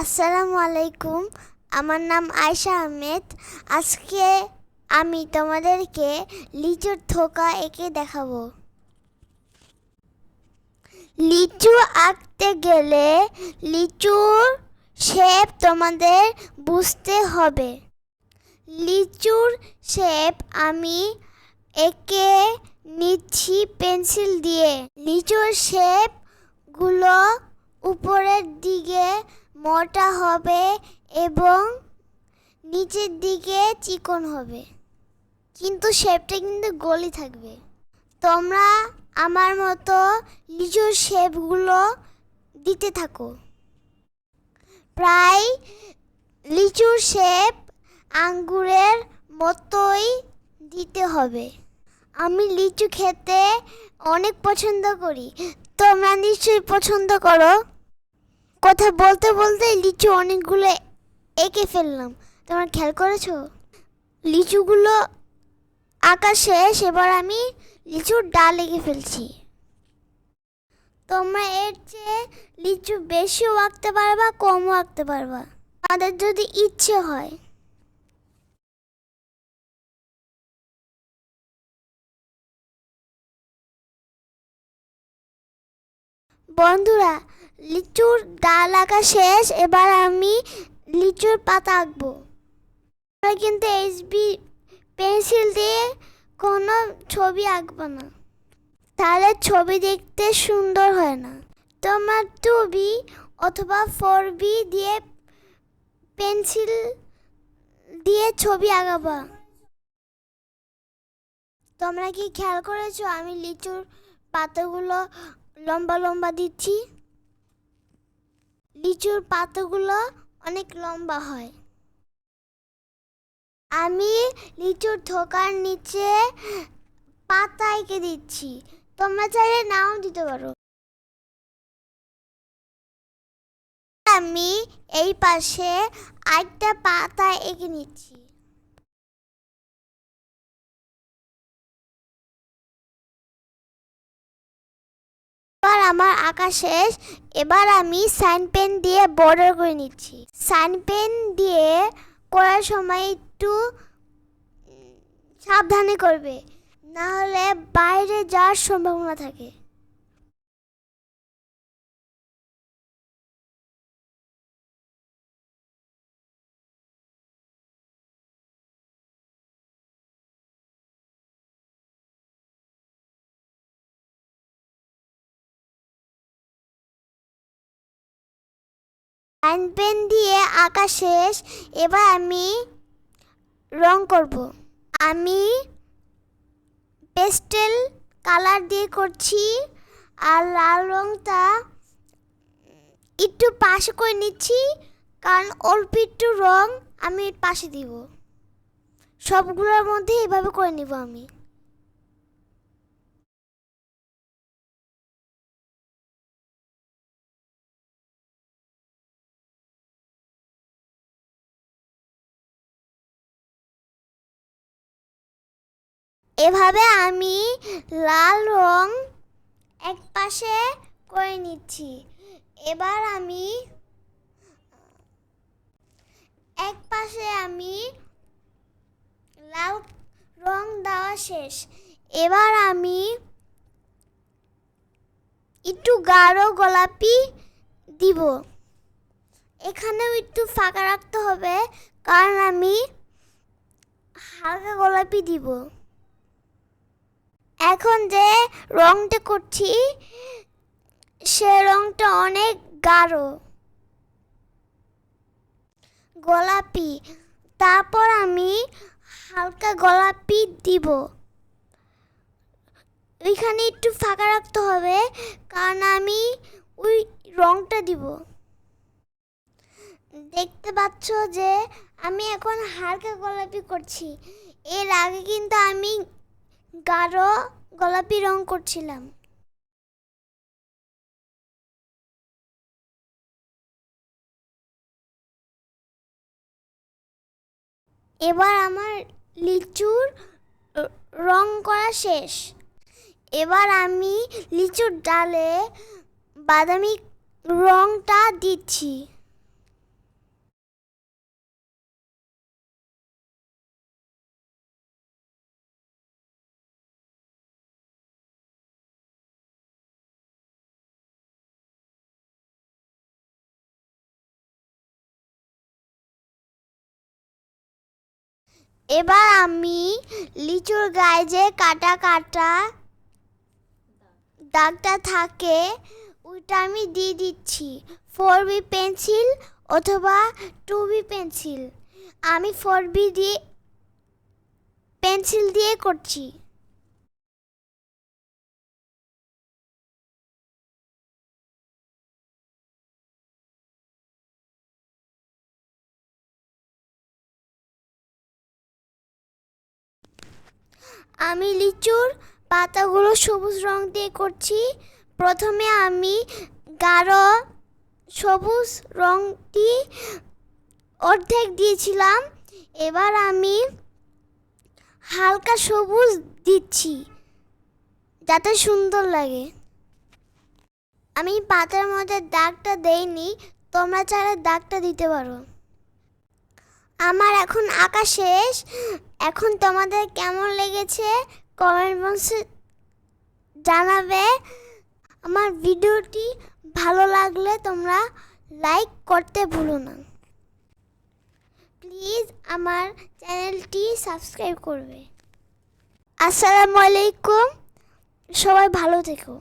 আসসালামু আলাইকুম। আমার নাম আয়শা আহমেদ। আজকে আমি তোমাদেরকে লিচুর থোকা এঁকে দেখাবো। লিচু আঁকতে গেলে লিচুর শেপ তোমাদের বুঝতে হবে। লিচুর শেপ আমি এঁকে নিচ্ছি পেন্সিল দিয়ে। লিচুর শেপগুলো উপরের দিকে মোটা হবে এবং নিচের দিকে চিকন হবে। কিন্তু শেপটা কিন্তু গলি থাকবে। তোমরা আমার মতো লিচুর শেপগুলো দিতে থাকো। প্রায় লিচুর শেপ আঙ্গুরের মতোই দিতে হবে। আমি লিচু খেতে অনেক পছন্দ করি। তোমরা নিশ্চয়ই পছন্দ করো। কথা বলতে বলতে লিচু অনেকগুলো এঁকে ফেললাম। তোমরা খেয়াল করেছ? লিচুগুলো আকাশে সেবার আমি লিচুর ডাল এঁকে ফেলছি। তোমরা এর চেয়ে লিচু বেশিও আঁকতে পারবা, কমও আঁকতে পারবা। তাদের যদি ইচ্ছে হয়। বন্ধুরা, লিচুর ডাল আঁকা শেষ, এবার আমি লিচুর পাতা আঁকবো। তোমরা কিন্তু এইচবি পেন্সিল দিয়ে কোনো ছবি আঁকবো না। তাহলে ছবি দেখতে সুন্দর হয় না। তোমার টু বি অথবা ফোর বি দিয়ে পেন্সিল দিয়ে ছবি আঁকাবা। তোমরা কি খেয়াল করেছ? আমি লিচুর পাতাগুলো লম্বা লম্বা দিচ্ছি। লিচুর পাতাগুলো অনেক লম্বা হয়। আমি লিচুর থোকার নিচে পাতা এঁকে দিচ্ছি। তোমরা চাইলে নাও দিতে পারো। আমি এই পাশে আরেকটা পাতা এঁকে নিচ্ছি। এবার আমার আঁকা শেষ। এবার আমি সাইন পেন দিয়ে বর্ডার করে নিচ্ছি। সাইন পেন দিয়ে করার সময় একটু সাবধানে করবে না হলে বাইরে যাওয়ার সম্ভাবনা থাকে। লাইন পেন দিয়ে আঁকা শেষ এবার আমি রং করব। আমি পেস্টেল কালার দিয়ে করছি আর লাল রংটা একটু পাশে করে নিচ্ছি, কারণ অল্প একটু রং আমি পাশে দিব। সবগুলোর মধ্যে এভাবে করে নিব আমি। এভাবে আমি লাল রং এক পাশে করে নিচ্ছি। এবার আমি এক পাশে আমি লাল রং দেওয়া শেষ। এবার আমি একটু গাঢ় গোলাপি দিব। এখানেও একটু ফাঁকা রাখতে হবে, কারণ আমি হালকা গোলাপি দিব। এখন যে রংটা করছি, সে রংটা অনেক গাঢ়। গোলাপি। তারপর আমি হালকা গোলাপি দিব। ওইখানে একটু ফাঁকা রাখতে হবে, কারণ আমি ওই রংটা দিব। দেখতে পাচ্ছ যে আমি এখন হালকা গোলাপি করছি। এর আগে কিন্তু আমি গাঢ় গোলাপি রং করছিলাম। এবার আমার লিচুর র- করা শেষ। এবার আমি লিচুর ডালে বাদামি রংটা দিচ্ছি। এবার আমি লিচুর গায়ে যে কাটা কাটা দাগটা থাকে, ওইটা আমি দিয়ে দিচ্ছি। ফোর বি পেন্সিল অথবা টু বি পেন্সিল আমি ফোর বি দিয়ে পেন্সিল দিয়ে করছি। আমি লিচুর পাতাগুলো সবুজ রং দিয়ে করছি। প্রথমে আমি গাঢ় সবুজ রংটি অর্ধেক দিয়েছিলাম। এবার আমি হালকা সবুজ দিচ্ছি, যাতে সুন্দর লাগে। আমি পাতার মধ্যে দাগটা দেইনি, তোমরা চাইলে দাগটা দিতে পারো। আমার এখন আঁকা শেষ। এখন তোমাদের কেমন লেগেছে কমেন্ট বক্সে জানাবে। আমার ভিডিওটি ভালো লাগলে তোমরা লাইক করতে ভুলো না। প্লিজ আমার চ্যানেলটি সাবস্ক্রাইব করবে। আসসালামু আলাইকুম। সবাই ভালো থেকো।